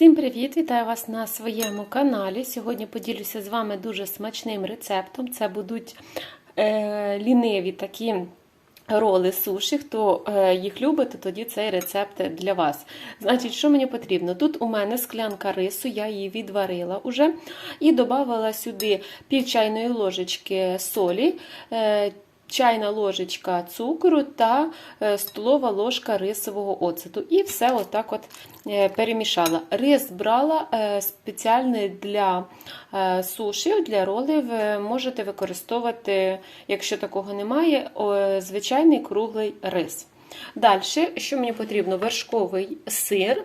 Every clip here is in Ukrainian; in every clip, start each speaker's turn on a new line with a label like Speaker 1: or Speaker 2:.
Speaker 1: Всім привіт! Вітаю вас на своєму каналі. Сьогодні поділюся з вами дуже смачним рецептом. Це будуть е, ліниві такі роли суші. Хто е, їх любить, то тоді цей рецепт для вас. Значить, що мені потрібно? Тут у мене склянка рису, я її відварила уже і додавала сюди пів чайної ложечки солі. Е, чайна ложечка цукру та е, столова ложка рисового оцету. І все отак от е, перемішала. Рис брала е, спеціальний для суші, для ролів. Можете використовувати, якщо такого немає, звичайний круглий рис. Далі, що мені потрібно? Вершковий сир,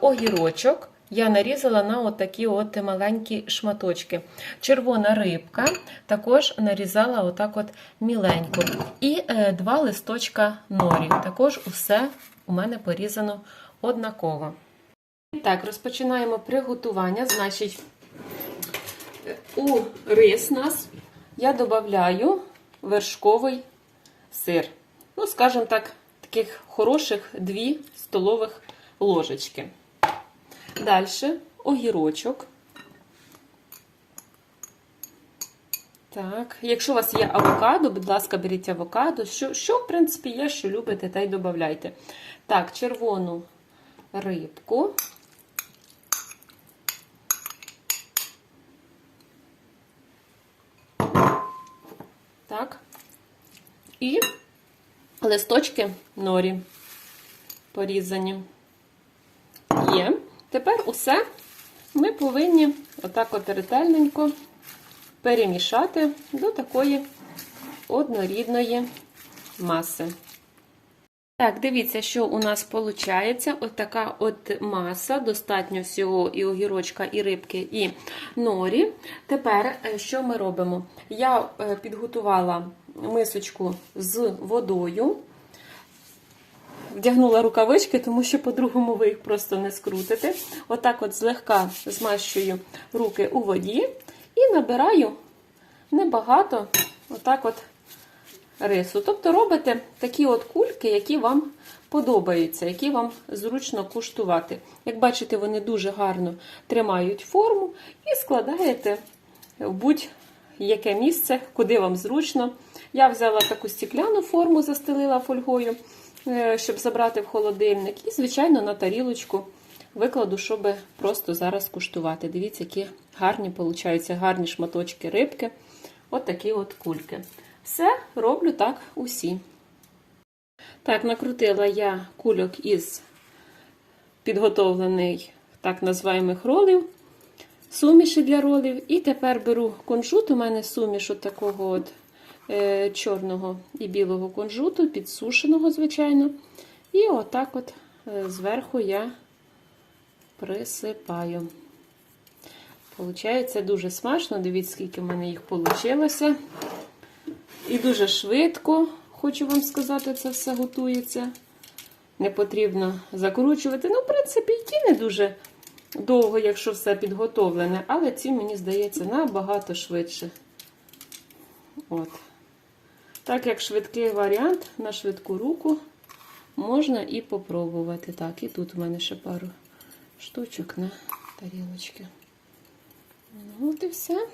Speaker 1: огірочок. Я нарізала на отакі от маленькі шматочки. Червона рибка також нарізала отак от міленько. І е, два листочка норі. Також усе у мене порізано однаково. Так, розпочинаємо приготування. Значить, у рис нас я додаю вершковий сир. Ну, скажімо так, таких хороших 2 столових ложечки. Далі огірочок. Так, якщо у вас є авокадо, будь ласка, беріть авокадо. Що, що в принципі, є, що любите, та й додавайте. Так, червону рибку. Так. І листочки норі порізані. Тепер усе ми повинні отак от ретельненько перемішати до такої однорідної маси. Так, дивіться, що у нас виходить. Ось така от маса, достатньо всього і огірочка, і рибки, і норі. Тепер, е, що ми робимо? Я е, підготувала мисочку з водою. Вдягнула рукавички, тому що по-другому ви їх просто не скрутите. Отак от злегка змащую руки у воді і набираю небагато отак от рису. Тобто робите такі от кульки, які вам подобаються, які вам зручно куштувати. Як бачите, вони дуже гарно тримають форму і складаєте в будь-яке місце, куди вам зручно. Я взяла таку стікляну форму, застелила фольгою. Е, щоб забрати в холодильник. І, звичайно, на тарілочку викладу, щоб просто зараз куштувати. Дивіться, які гарні получаються, гарні шматочки рибки. От такі от кульки. Все роблю так усі. Так, накрутила я кульок із підготовлених, так називаємих ролів, суміші для ролів. І тепер беру кунжут, у мене суміш от такого от чорного і білого кунжуту, підсушеного, звичайно. І отак от е, зверху я присипаю. Получається дуже смачно. Дивіться, скільки в мене їх вийшло. І дуже швидко, хочу вам сказати, це все готується. Не потрібно закручувати. Ну, в принципі, ті не дуже довго, якщо все підготовлене, але ці, мені здається, набагато швидше. От. Так як швидкий варіант на швидку руку можна і попробувати. Так, і тут у мене ще пару штучок на тарілочки. Ну, от і все.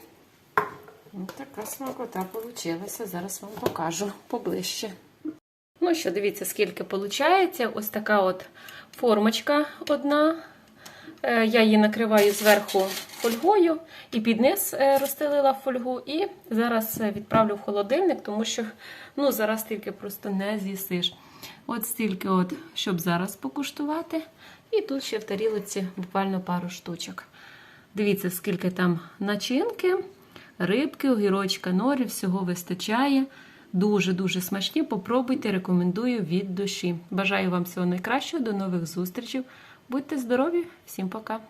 Speaker 1: Ось така смакота вийшла. Зараз вам покажу поближче. Ну що, дивіться, скільки виходить. Ось така от формочка одна. Е, я її накриваю зверху фольгою і під низ е, розстелила фольгу, і зараз е, відправлю в холодильник, тому що ну, зараз тільки просто не з'їсиш. От стільки, от, щоб зараз покуштувати. І тут ще в тарілиці буквально пару штучок. Дивіться, скільки там начинки, рибки, огірочка, норі, всього вистачає. Дуже-дуже смачні. Попробуйте, рекомендую від душі. Бажаю вам всього найкращого, до нових зустрічей. Будьте здорові, всім пока!